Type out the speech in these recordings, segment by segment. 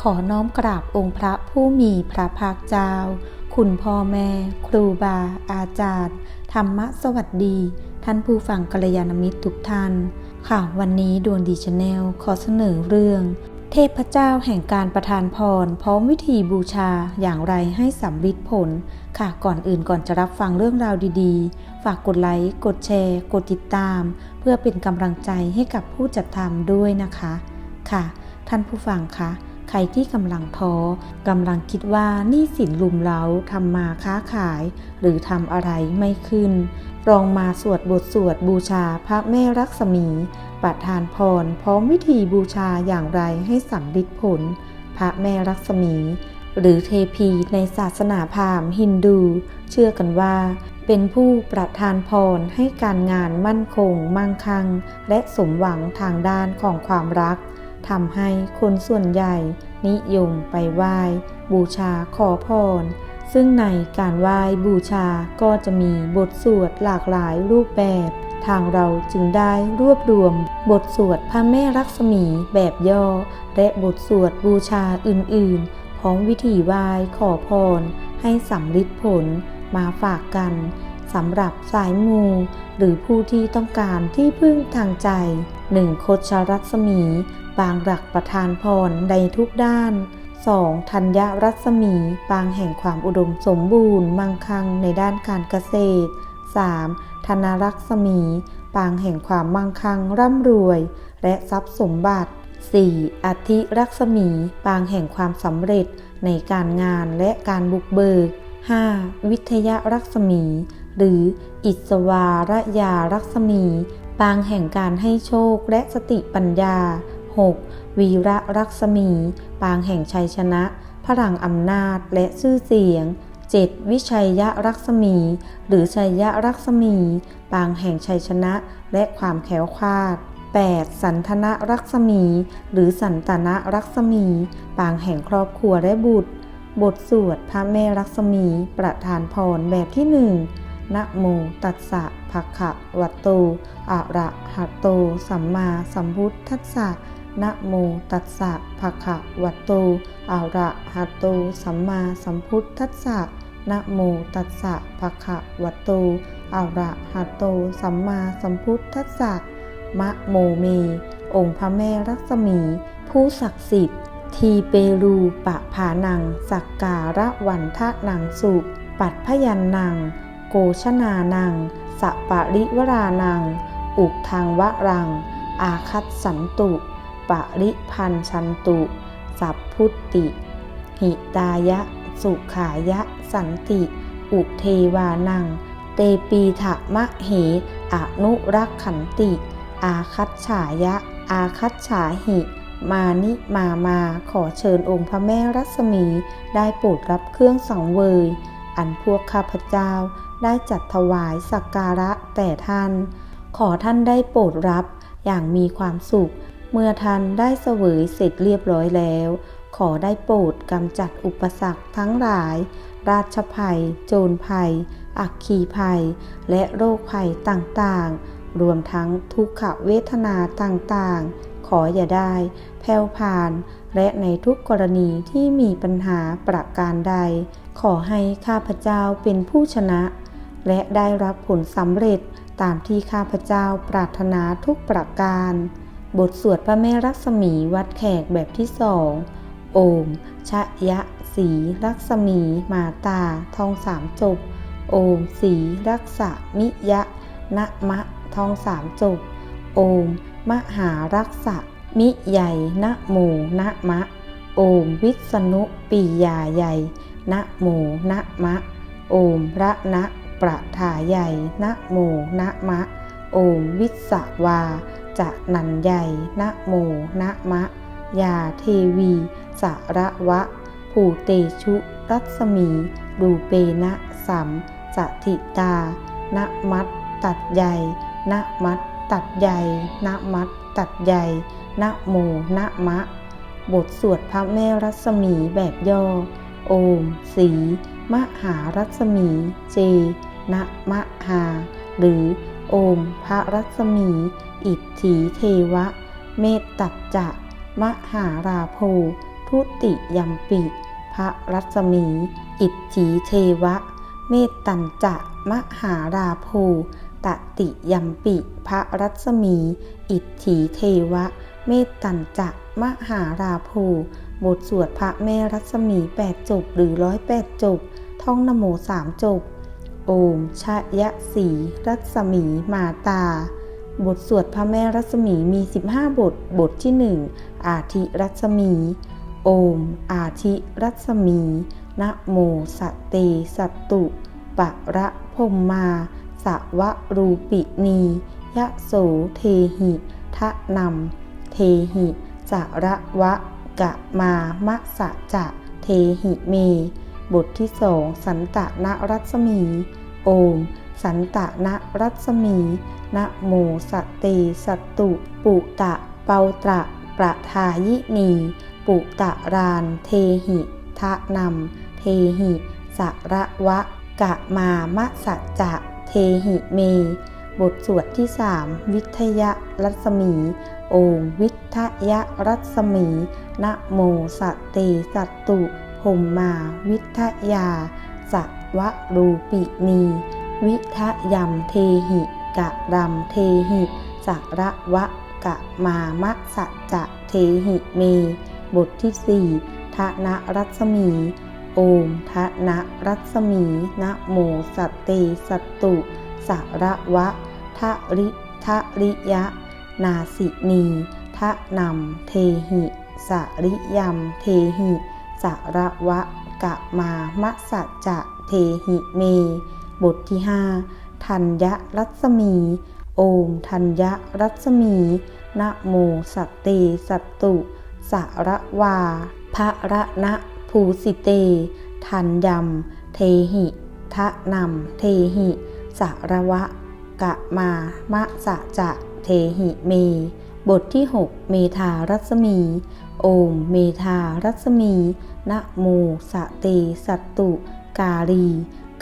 ขอน้อมกราบองค์พระผู้มีพระภาคเจ้า คุณพ่อแม่ ครูบา อาจารย์ ธรรมะสวัสดี ท่านผู้ฟังกัลยาณมิตรทุกท่าน ค่ะวันนี้ดวงดีชาแนลขอเสนอเรื่อง เทพเจ้าแห่งการประทานพร พร้อมวิธีบูชาอย่างไรให้สำลิดผล ค่ะก่อนอื่นก่อนจะรับฟังเรื่องราวดีๆ ฝากกดไลค์กดแชร์ กดติดตาม เพื่อเป็นกำลังใจให้กับผู้จัดทำด้วยนะคะ ค่ะ ท่านผู้ฟังคะ ใครที่กำลังท้อกำลังคิดว่านี้สินลุมเล้าทำมาค้าขาย หรือทำอะไรไม่ขึ้น ลองมาสวดบทสวดบูชาพระแม่รักษมี ประทานพรพร้อมวิธีบูชาอย่างไรให้สำลิดผล พระแม่รักษมี หรือเทพีในศาสนาพราหมณ์ฮินดู เชื่อกันว่าเป็นผู้ประทานพรให้การงานมั่นคง มั่งคั่ง และสมหวังทางด้านของความรัก ทำให้คนส่วนใหญ่นิยมไปไหว้บูชาขอพร ซึ่งในการไหว้บูชาก็จะมีบทสวดหลากหลายรูปแบบ ทางเราจึงได้รวบรวม บทสวดพระแม่รักษมีแบบย่อ และบทสวดบูชาอื่นๆพร้อมวิธีไหว้ขอพร ให้สำลิดผลมาฝากกันสำหรับสายมูหรือผู้ที่ต้องการที่พึ่งทางใจหนึ่งโคชรัศมี ปางหลักประทานพรในทุกด้าน 2. ธัญญรัศมี ปางแห่งความอุดมสมบูรณ์มั่งคั่งในด้านการเกษตร 3. ธนรัศมี ปางแห่งความมั่งคั่งร่ำรวย และทรัพย์สมบัติ 4. อธิรัศมี ปางแห่งความสำเร็จในการงานและการบุกเบิก 5. วิทยรัศมี หรืออิสวารยารัศมี ปางแห่งการให้โชคและสติปัญญา 6. วีระรักษมี ปางแห่งชัยชนะ พลังอำนาจและชื่อเสียง 7. วิชัยยะรักษมี หรือชัยยะรักษมี ปางแห่งชัยชนะ และความแข็งคาด 8. สันทนะรักษมี หรือสันตนะรักษมี ปางแห่งครอบครัวและบุตร บทสวดพระแม่รักษมี ประทานพรแบบที่หนึ่งนะโมตัสสะภะคะวะโตอะระหะโต สัมมาสัมพุทธัสสะ นะโมตัสสะภะคะวะโตอะระหะโต สัมมาสัมพุทธัสสะนะโมตัสสะภะคะวะโตอะระหะโต สัมมาสัมพุทธัสสะมะโมเม องค์พระแม่รักษมี ผู้ศักดิ์สิทธิ์ ทีเปรูปะผานัง สักการะวันทะนังสุปัดพยันนัง โกชนานังสปะริวรานัง อุกทางวะรัง อาคัตสันตุ ปริพันชันตุ สัพพุตติ หิตายะ สุขายะ สันติ อุเทวานัง เตปีถะมะเหอนุรักขันติ อาคัตฉายะ อาคัตฉาหิ มานิมามาขอเชิญองค์พระแม่รัศมีได้โปรดรับเครื่องสังเวย อันพวกข้าพเจ้าได้จัดถวายสักการะแต่ท่าน ขอท่านได้โปรดรับอย่างมีความสุข เมื่อท่านได้เสวยเสร็จเรียบร้อยแล้ว ขอได้โปรดกำจัดอุปสรรคทั้งหลาย ราชภัย โจรภัย อักคีภัย และโรคภัยต่างๆ รวมทั้งทุกขเวทนาต่างๆ ขออย่าได้ แผ่วผ่าน และในทุกกรณีที่มีปัญหาประการใด ขอให้ข้าพเจ้าเป็นผู้ชนะ และได้รับผลสำเร็จตามที่ข้าพเจ้าปรารถนาทุกประการ บทสวดพระแม่รักษมีวัดแขกแบบที่สองโอม ชะยะ สีรักษมี มาตา ทองสามจบ โอม สีรักษมิยะนะมะ ทองสามจบ โอม มหารักษมิใหญ่นะโมนะมะ โอม วิษณุปียาใหญ่นะโมนะมะ โอมระนะประถาใหญ่นะโมนะมะ โอมวิสวา จะนันใหญ่นะโมนะมะ ยาเทวี สาระวะ ผูเตชุ รัศมี ดูเปนะสัมสถิตานะมัดตัดใหญ่นะมัดตัดใหญ่นะมัดตัดใหญ่นะโมนะมะ บทสวดพระแม่รัศมีแบบย่อ โอม สี มหารัศมี เจ นะมะหา หรือ โอมพระรัศมี อิทธิเทวะ เมตตัจจะ มหาราโพทุติยัมปิ พระรัศมี อิทธิเทวะ เมตตัญจะ มหาราโภตติยัมปิ พระรัศมี อิทธิเทวะ เมตตัญจะ มหาราโภบทสวดพระแม่รัศมีแปดจบหรือร้อยแปดจบ ท่องนโมสามจบ โอมชยสี รัศมีมาตา บทสวดพระแม่รัศมีมี 15 บท บทที่หนึ่งอาทิรัศมี โอม อาทิรัศมีนะโมสตเตสัตตุปะระพมมาสวะรูปินี ยะโสเทหิทะนำเทหิจาระวะกะมามะสะจะเทหิเม บทที่สองสันตะนรัศมี โอม สันตะนรัศมี นะโมสตเตสัตุ ปุตะ เปาตระประทายินี ปุตะราน เทหิทะนำเทหิสระวะ กะมามะสัจจะ เทหิเม บทสวดที่สามวิทยรัศมี โอม วิทยรัศมี นะโมสตเตสัตุ หมมาวิทยาสวรูปินี วิทยัมเทหิกะรัมเทหิสระวะกะมามะสัจะเทหิเม บทที่สี่ทนะรัศมี โอมทนะรัศมีนะโมสตเตสัตตุสระวะทะริทะริยะ นาสินีทะนำเทหิสริยมเทหิ สระวะกะมามะสัจจะเทหิเม บทที่ห้าธัญญรัศมี โอมธัญญรัศมี นะโมสัตเตสัตตุสระวาภะระนะภูสิเตทันยัมเทหิทะนำเทหิสระวะ กะมามะสะจะเทหิเม บทที่ 6 เมธารัศมี โอม เมธารัศมี นะโมสะเตสัตตุ กาลี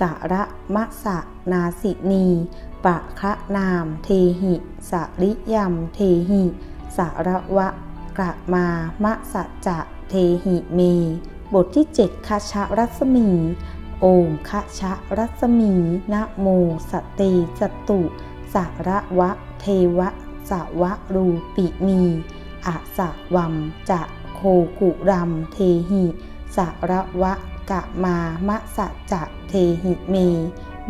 กะระมะสะนาสินีปะคะนาม เทหิสริยมเทหิสาระวะกะมามะสะจะเทหิเม บทที่ 7คาชะรัศมี โอมคะชะรัศมี นะโมสตเตจตุสาระวะ เทวะสวะรูปินีอะสะวัมจะโคกุรัมเทหิ สระวะกะมามะสะจะเทหิเม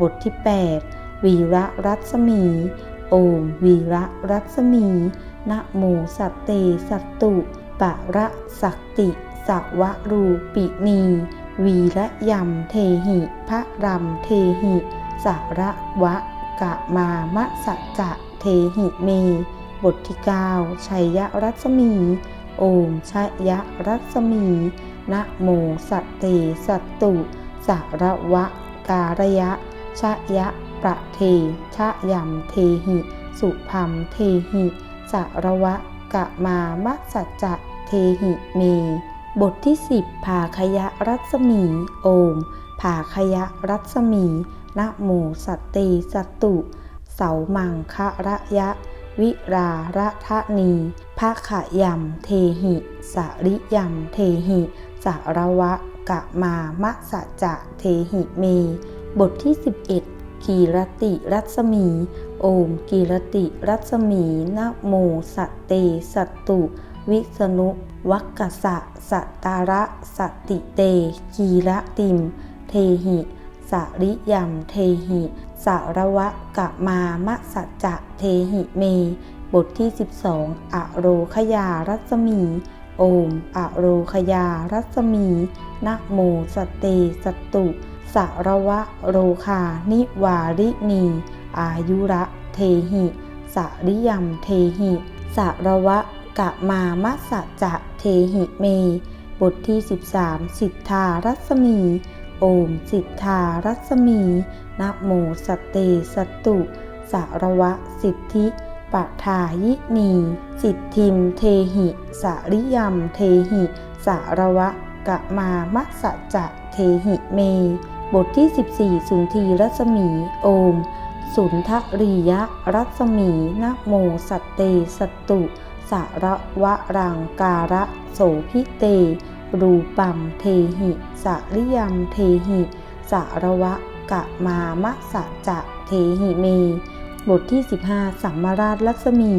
บทที่ 8 วีระรัศมี โอมวีระรัศมีนะโมสตเตสัตตุปะระสักติสวะรูปินี วีระยัมเทหิพระรัมเทหิสระวะกะมามะสัจจะเทหิเม บทที่ 9 ชัยยรัศมี โอมชัยยรัศมี นะโมสตเตสัตตุสาระวะ การยะ ชะยะ ประเทชะยัมเทหิ สุพัมเทหิสาระวะกะมามะสัจจะเทหิเม บทที่10ภาคยะรัศมี โอมภาคยะรัศมี นะโมสตเตสัตตุเสามังคะระยะ วิราระทะนีภาขยัมเทหิ สริยัมเทหิ สารวะกะมามะสะจะเทหิเม บทที่ 11 กีรติรัศมี โอมกีรติรัศมีนะโมสตเตสัตตุ วิษณุวักกะสะสัตตาระสติเต กีระติม เทหิสริยัมเทหิสารวะกะมามะสัจจะเทหิเม บทที่ 12 อโรคยารัศมี โอมอโรคยารัศมีนะโมสตเตสตุสารวะโรคานิวารินีอายุระเทหิสาริยมเทหิสารวะกะมามะสัจะเทหิเม บทที่ 13 สิทธารัศมี โอมสิทธารัศมีนะโมสตเตสตตุสารวะสิทธิ ปะทายินี สิทธิม เทหิสริยมเทหิสารวะกะมามะสัจะเทหิเม บทที่ 14 สุนทีรัศมี โอม สุนทรียะรัศมีนะโมสัตเตสตุสารวะรังการะโสพิเต รูปัมเทหิสะริยมเทหิสารวะกะมามะสะจะเทหิเม บทที่ 15 สัมมาราชลักษมี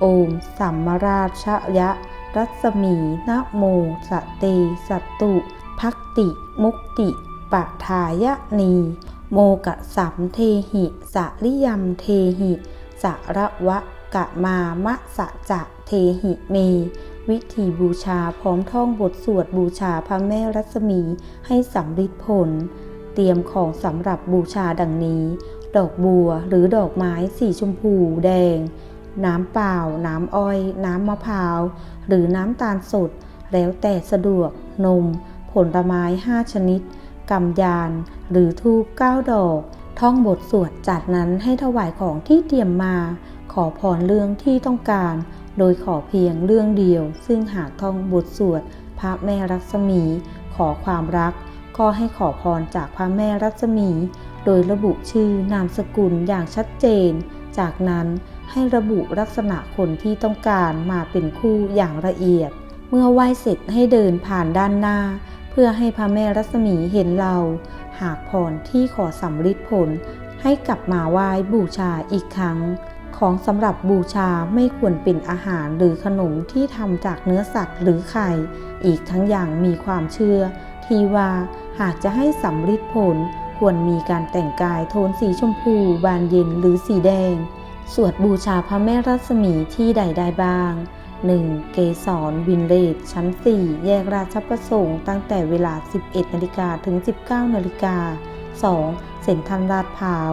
โอม สัมมาราชยะ รัศมีนะโมสเตสัตตุพักติ มุกติปะทายะนี โมกะสัมเทหิสะริยมเทหิสะระวะกะมามะสะจะเทหิเม วิธีบูชาพร้อมท่องบทสวดบูชาพระแม่รัศมีให้สำฤทธิ์ผล เตรียมของสำหรับบูชาดังนี้ ดอกบัวหรือดอกไม้สีชมพูแดง น้ำเปล่า น้ำอ้อย น้ำมะพร้าว หรือน้ำตาลสด แล้วแต่สะดวก นม ผลไม้ 5 ชนิดกำยาน หรือทูบ9ดอก ท่องบทสวดจากนั้นให้ถวายของที่เตรียมมา ขอพรเรื่องที่ต้องการ โดยขอเพียงเรื่องเดียว ซึ่งหากท่องบทสวด พระแม่รัศมี ขอความรัก ก็ให้ขอพรจากพระแม่รัศมี โดยระบุชื่อนามสกุลอย่างชัดเจน จากนั้นให้ระบุลักษณะคนที่ต้องการมาเป็นคู่อย่างละเอียด เมื่อไหว้เสร็จให้เดินผ่านด้านหน้า เพื่อให้พระแม่รัศมีเห็นเรา หากพรที่ขอสำฤทธิ์ผล ให้กลับมาไหว้บูชาอีกครั้ง ของสำหรับบูชาไม่ควรเป็นอาหารหรือขนมที่ทำจากเนื้อสัตว์หรือไข่ อีกทั้งอย่างมีความเชื่อ ที่ว่าหากจะให้สำฤทธิ์ผล ควรมีการแต่งกายโทนสีชมพู บานเย็นหรือสีแดง สวดบูชาพระแม่รัศมีที่ใดได้บ้าง 1. เกสรวินเลดชั้น 4 แยกราชประสงค์ตั้งแต่เวลา 11นาฬิกาถึง 19นาฬิกา 2. เซ็นทรัลลาดพร้าว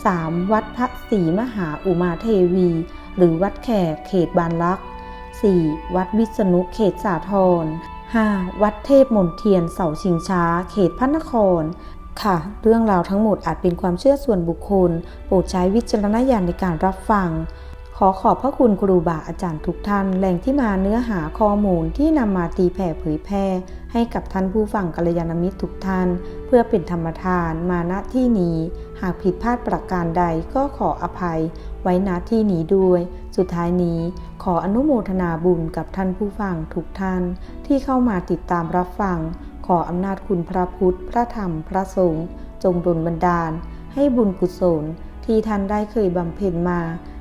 3. วัดพระศรีมหาอุมาเทวี หรือวัดแขกเขตบานลักษ์ 4. วัดวิษณุเขตสาทร 5. วัดเทพมนเทียนเสาชิงช้า เขตพระนคร ค่ะ เรื่องราวทั้งหมดอาจเป็นความเชื่อส่วนบุคคล โปรดใช้วิจารณญาณในการรับฟัง ขอขอบพระคุณครูบาอาจารย์ทุกท่าน แหล่งที่มาเนื้อหาข้อมูลที่นำมาตีแผ่เผยแพร่ให้กับท่านผู้ฟังกัลยาณมิตรทุกท่าน เพื่อเป็นธรรมทานมาณที่นี้ หากผิดพลาดประการใดก็ขออภัย ไว้ณที่นี้ด้วย สุดท้ายนี้ ขออนุโมทนาบุญกับท่านผู้ฟังทุกท่าน ที่เข้ามาติดตามรับฟัง ขออำนาจคุณพระพุทธ พระธรรม พระสงฆ์จงดลบันดาล ให้บุญกุศลที่ท่านได้เคยบำเพ็ญมา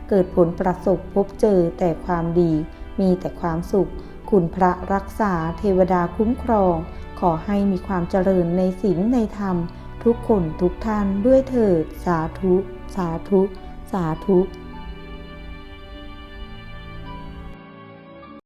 เกิดผลประสบพบเจอแต่ความดี มีแต่ความสุข คุณพระรักษาเทวดาคุ้มครอง ขอให้มีความเจริญในศีลในธรรม ทุกคนทุกท่านด้วยเถิด สาธุ สาธุ สาธุ